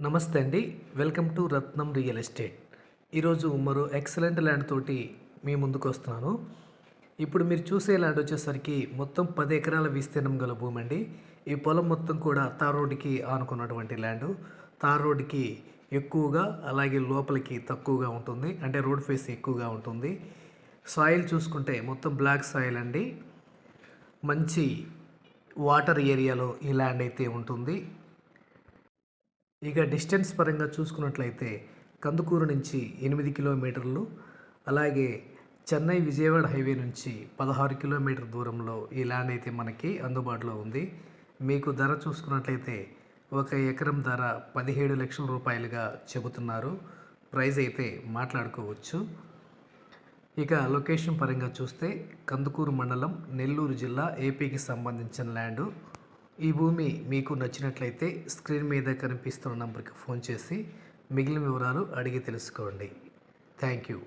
నమస్తే అండి. Welcome to Ratnam real estate. ఈరోజు మరో ఎక్సలెంట్ ల్యాండ్ తోటి మీ ముందుకు వస్తున్నాను. ఇప్పుడు మీరు చూసే ల్యాండ్ వచ్చేసరికి మొత్తం పది ఎకరాల విస్తీర్ణం గల భూమి అండి ఈ పొలం మొత్తం కూడా తార్ రోడ్డుకి ఆనుకున్నటువంటి ల్యాండ్. తార్ రోడ్డుకి ఎక్కువగా అలాగే లోపలికి తక్కువగా ఉంటుంది. అంటే రోడ్ ఫేస్ ఎక్కువగా ఉంటుంది. సాయిల్ చూసుకుంటే మొత్తం బ్లాక్ సాయిల్ అండి. మంచి వాటర్ ఏరియాలో ఈ ల్యాండ్ అయితే ఉంటుంది. ఇక డిస్టెన్స్ పరంగా చూసుకున్నట్లయితే కందుకూరు నుంచి ఎనిమిది కిలోమీటర్లు అలాగే చెన్నై విజయవాడ హైవే నుంచి పదహారు కిలోమీటర్ దూరంలో ఈ ల్యాండ్ అయితే మనకి అందుబాటులో ఉంది. మీకు ధర చూసుకున్నట్లయితే ఒక ఎకరం ధర పదిహేడు లక్షల రూపాయలుగా చెబుతున్నారు. ప్రైజ్ అయితే మాట్లాడుకోవచ్చు. ఇక లొకేషన్ పరంగా చూస్తే కందుకూరు మండలం నెల్లూరు జిల్లా ఏపీకి సంబంధించిన ల్యాండు. ఈ భూమి మీకు నచ్చినట్లయితే స్క్రీన్ మీద కనిపిస్తున్న నంబర్కి ఫోన్ చేసి మిగిలిన వివరాలు అడిగి తెలుసుకోండి. Thank you.